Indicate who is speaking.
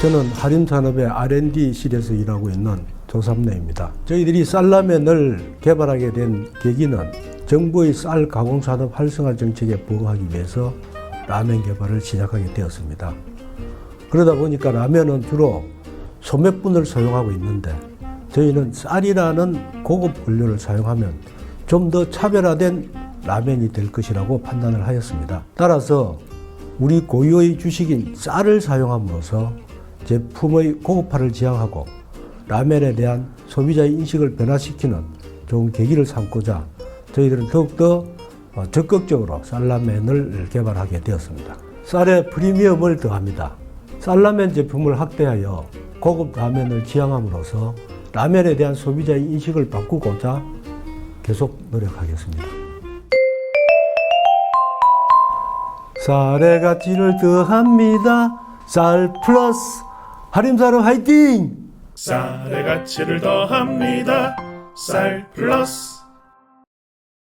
Speaker 1: 저는 하림산업의 R&D실에서 일하고 있는 조삼래입니다. 저희들이 쌀라면을 개발하게 된 계기는 정부의 쌀 가공산업 활성화 정책에 부응하기 위해서 라면 개발을 시작하게 되었습니다. 그러다 보니까 라면은 주로 소몇분을 사용하고 있는데 저희는 쌀이라는 고급 원료를 사용하면 좀 더 차별화된 라면이 될 것이라고 판단을 하였습니다. 따라서 우리 고유의 주식인 쌀을 사용함으로써 제품의 고급화를 지향하고 라면에 대한 소비자의 인식을 변화시키는 좋은 계기를 삼고자 저희들은 더욱더 어, 적극적으로 쌀라면을 개발하게 되었습니다. 쌀에 프리미엄을 더합니다. 쌀라면 제품을 확대하여 고급 라면을 지향함으로써 라면에 대한 소비자의 인식을 바꾸고자 계속 노력하겠습니다. 쌀의 가치를 더합니다. 쌀 플러스 하림사람 화이팅!
Speaker 2: 쌀의 가치를 더합니다. 쌀 플러스